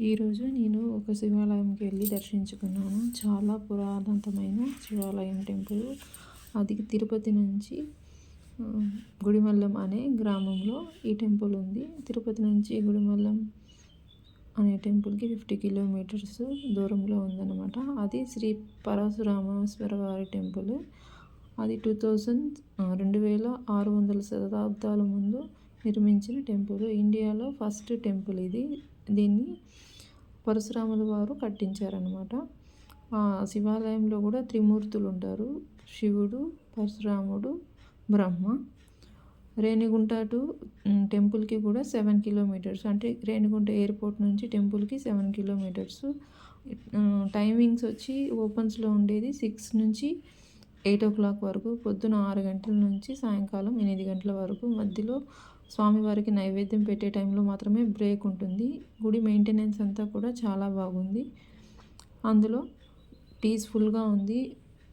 ఈరోజు నేను ఒక శివాలయంకి వెళ్ళి దర్శించుకున్నాను. చాలా పురాతనమైన శివాలయం టెంపుల్. అది తిరుపతి నుంచి గుడిమల్లం అనే గ్రామంలో ఈ టెంపుల్ ఉంది. తిరుపతి నుంచి గుడిమల్లం అనే టెంపుల్కి ఫిఫ్టీ కిలోమీటర్స్ దూరంలో ఉందన్నమాట. అది శ్రీ పరశురామేశ్వర వారి టెంపుల్. అది టూ థౌజండ్ రెండు వేల ఆరు వందల శతాబ్దాల ముందు నిర్మించిన టెంపుల్. ఇండియాలో ఫస్ట్ టెంపుల్ ఇది. దీన్ని పరశురాముల వారు కట్టించారనమాట ఆ శివాలయంలో కూడా త్రిమూర్తులు ఉంటారు శివుడు పరశురాముడు బ్రహ్మ. రేణిగుంట టు టెంపుల్కి కూడా సెవెన్ కిలోమీటర్స్. అంటే రేణిగుంట ఎయిర్పోర్ట్ నుంచి టెంపుల్కి సెవెన్ కిలోమీటర్స్. టైమింగ్స్ వచ్చి ఓపెన్స్లో ఉండేది సిక్స్ నుంచి ఎయిట్ ఓ క్లాక్ వరకు పొద్దున ఆరు గంటల నుంచి సాయంకాలం ఎనిమిది గంటల వరకు మధ్యలో స్వామివారికి నైవేద్యం పెట్టే టైంలో మాత్రమే బ్రేక్ ఉంటుంది. గుడి మెయింటెనెన్స్ అంతా కూడా చాలా బాగుంది. అందులో పీస్ఫుల్గా ఉంది.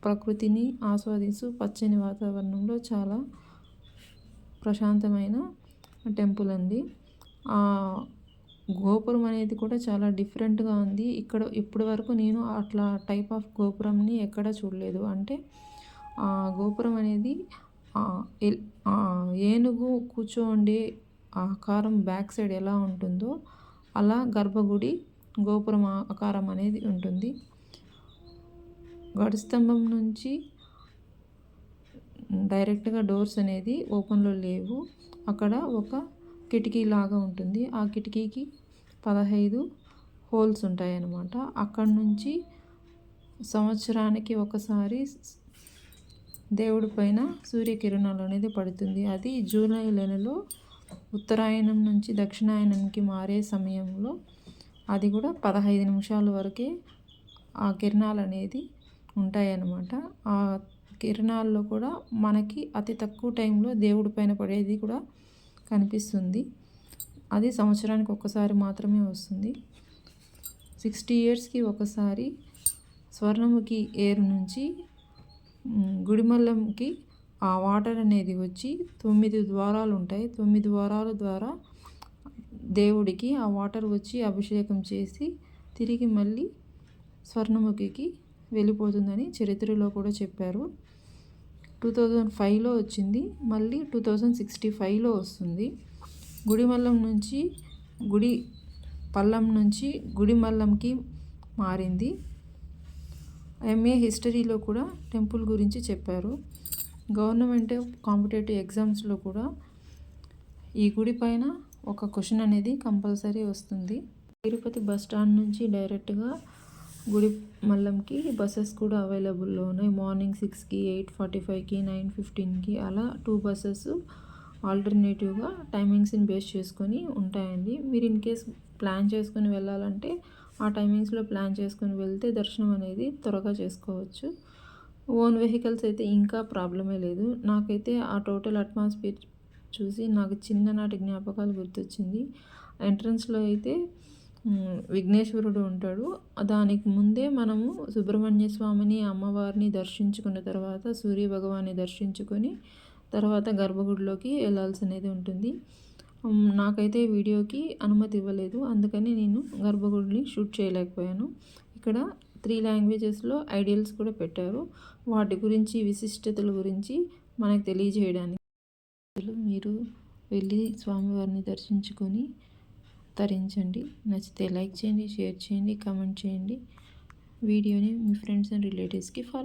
ప్రకృతిని ఆస్వాదిస్తూ పచ్చని వాతావరణంలో చాలా ప్రశాంతమైన టెంపుల్ అండి. గోపురం అనేది కూడా చాలా డిఫరెంట్గా ఉంది. ఇక్కడ ఇప్పటి వరకు నేను అట్లా టైప్ ఆఫ్ గోపురంని ఎక్కడ చూడలేదు. అంటే గోపురం అనేది ఏనుగు కూర్చోండే ఆకారం బ్యాక్ సైడ్ ఎలా ఉంటుందో అలా గర్భగుడి గోపురం ఆకారం అనేది ఉంటుంది. గడిస్తంభం నుంచి డైరెక్ట్గా డోర్స్ అనేది ఓపెన్లో లేవు. అక్కడ ఒక కిటికీ లాగా ఉంటుంది. ఆ కిటికీకి పదహైదు హోల్స్ ఉంటాయి అన్నమాట అక్కడ నుంచి సంవత్సరానికి ఒకసారి దేవుడి పైన సూర్యకిరణాలు అనేది పడుతుంది. అది జూలై నెలలో ఉత్తరాయణం నుంచి దక్షిణాయనంకి మారే సమయంలో అది కూడా పదహైదు నిమిషాల వరకే ఆ కిరణాలు అనేది ఉంటాయన్నమాట. ఆ కిరణాల్లో కూడా మనకి అతి తక్కువ టైంలో దేవుడి పైన పడేది కూడా కనిపిస్తుంది. అది సంవత్సరానికి ఒక్కసారి మాత్రమే వస్తుంది. సిక్స్టీ ఇయర్స్కి ఒకసారి స్వర్ణముఖి ఏరు నుంచి గుడిమల్లంకి ఆ వాటర్ అనేది వచ్చి తొమ్మిది ద్వారాలు ఉంటాయి. తొమ్మిది ద్వారాల ద్వారా దేవుడికి ఆ వాటర్ వచ్చి అభిషేకం చేసి తిరిగి మళ్ళీ స్వర్ణముఖికి వెళ్ళిపోతుందని చరిత్రలో కూడా చెప్పారు. టూ థౌజండ్ ఫైవ్లో వచ్చింది. మళ్ళీ టూ థౌజండ్ సిక్స్టీ ఫైవ్లో వస్తుంది. గుడిమల్లం నుంచి గుడి పల్లం నుంచి గుడిమల్లంకి మారింది. ఎంఏ హిస్టరీలో కూడా టెంపుల్ గురించి చెప్పారు. గవర్నమెంట్ కాంపిటేటివ్ ఎగ్జామ్స్లో కూడా ఈ గుడి పైన ఒక క్వశ్చన్ అనేది కంపల్సరీ వస్తుంది. తిరుపతి బస్ స్టాండ్ నుంచి డైరెక్ట్గా గుడి మల్లంకి బస్సెస్ కూడా అవైలబుల్లో ఉన్నాయి మార్నింగ్ సిక్స్కి ఎయిట్ ఫార్టీ ఫైవ్కి నైన్ ఫిఫ్టీన్కి అలా టూ బస్సెస్ ఆల్టర్నేటివ్గా టైమింగ్స్ని బేస్ చేసుకొని ఉంటాయండి. మీరు ఇన్ కేస్ ప్లాన్ చేసుకొని వెళ్ళాలంటే ఆ టైమింగ్స్లో ప్లాన్ చేసుకొని వెళ్తే దర్శనం అనేది త్వరగా చేసుకోవచ్చు. ఓన్ వెహికల్స్ అయితే ఇంకా ప్రాబ్లమే లేదు. నాకైతే ఆ టోటల్ అట్మాస్ఫియర్ చూసి నాకు చిన్ననాటి జ్ఞాపకాలు గుర్తొచ్చింది. ఎంట్రన్స్లో అయితే విఘ్నేశ్వరుడు ఉంటాడు. దానికి ముందే మనము సుబ్రహ్మణ్య స్వామిని అమ్మవారిని దర్శించుకున్న తర్వాత సూర్య భగవాన్ని దర్శించుకొని తర్వాత గర్భగుడిలోకి వెళ్ళాల్సి అనేది ఉంటుంది. నాకైతే వీడియోకి అనుమతి ఇవ్వలేదు. అందుకని నేను గర్భగుడిని షూట్ చేయలేకపోయాను. ఇక్కడ త్రీ లాంగ్వేజెస్లో ఐడియల్స్ కూడా పెట్టారు. వాటి గురించి విశిష్టతల గురించి మనకు తెలియజేయడానికి మీరు వెళ్ళి స్వామివారిని దర్శించుకొని తరించండి. నచ్చితే లైక్ చేయండి షేర్ చేయండి కామెంట్ చేయండి. వీడియోని మీ ఫ్రెండ్స్ అండ్ రిలేటివ్స్కి ఫాలో